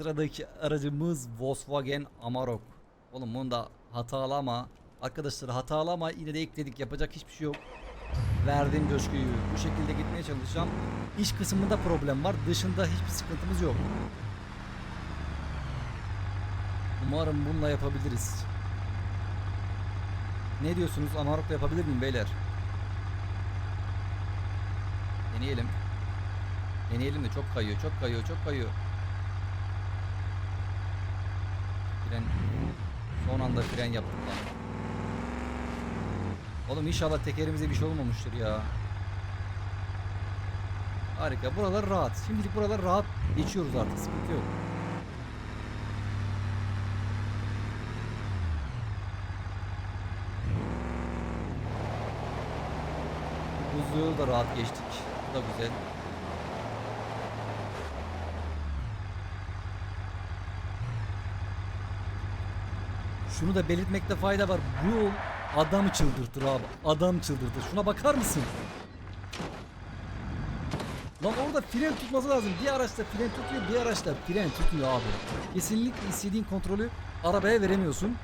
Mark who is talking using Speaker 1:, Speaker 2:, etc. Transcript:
Speaker 1: Sıradaki aracımız Volkswagen Amarok. Oğlum bunu da hatalı ama arkadaşlar hatalı ama yine de ekledik yapacak hiçbir şey yok. Verdiğim coşkuyu bu şekilde gitmeye çalışacağım. İç kısmında problem var. Dışında hiçbir sıkıntımız yok. Umarım bununla yapabiliriz. Ne diyorsunuz? Amarok'la yapabilir miyim beyler? Deneyelim. Deneyelim de çok kayıyor, çok kayıyor, çok kayıyor. Fren son anda fren yaptık lan. Oğlum inşallah tekerimize bir şey olmamıştır ya. Harika. Buralar rahat. Şimdilik buralar rahat geçiyoruz artık. Sıkıntı yok. Buzluğu da rahat geçtik. Bu da güzel. Şunu da belirtmekte fayda var. Bu yol adamı çıldırtır abi. Adam çıldırtır. Şuna bakar mısın? Lan orada fren tutması lazım. Bir araçta fren tutuyor, bir araçta fren tutmuyor abi. Kesinlikle istediğin kontrolü arabaya veremiyorsun.